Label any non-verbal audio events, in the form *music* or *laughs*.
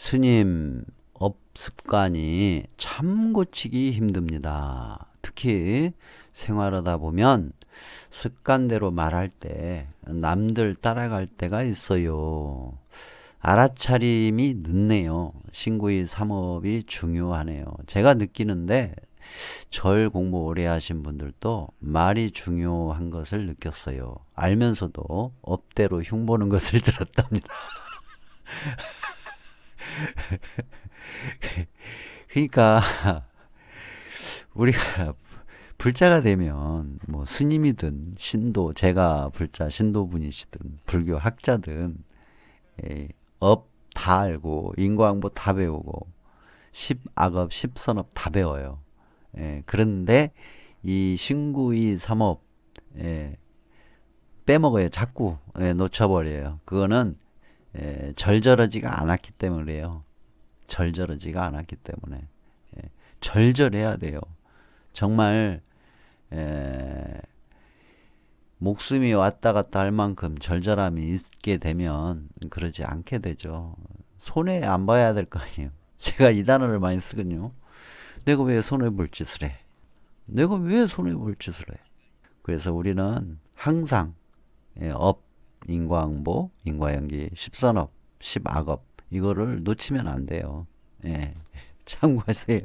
스님 업 습관이 참 고치기 힘듭니다. 특히 생활하다 보면 습관대로 말할 때 남들 따라갈 때가 있어요. 알아차림이 늦네요. 신구의 삼업이 중요하네요. 제가 느끼는데 절 공부 오래 하신 분들도 말이 중요한 것을 느꼈어요. 알면서도 업대로 흉보는 것을 *laughs* 들었답니다. *laughs* 그러니까 우리가 불자가 되면 뭐 스님이든 신도 제가 불자 신도분이시든 불교 학자든 예, 업다 알고 인과응보 다 배우고 십 악업 십 선업 다 배워요. 예, 그런데 이 신구이 삼업 예, 빼먹어요. 자꾸 예, 놓쳐버려요. 그거는 예, 절절하지가 않았기 때문에요. 절절하지가 않았기 때문에 예, 절절해야 돼요. 정말 에, 목숨이 왔다 갔다 할 만큼 절절함이 있게 되면 그러지 않게 되죠. 손해 안 봐야 될 거 아니에요. *laughs* 제가 이 단어를 많이 쓰거든요. 내가 왜 손해 볼 짓을 해? 내가 왜 손해 볼 짓을 해? 그래서 우리는 항상 예, 업, 인과응보, 인과연기, 십선업, 십악업 이거를 놓치면 안 돼요. 예, *laughs* 참고하세요.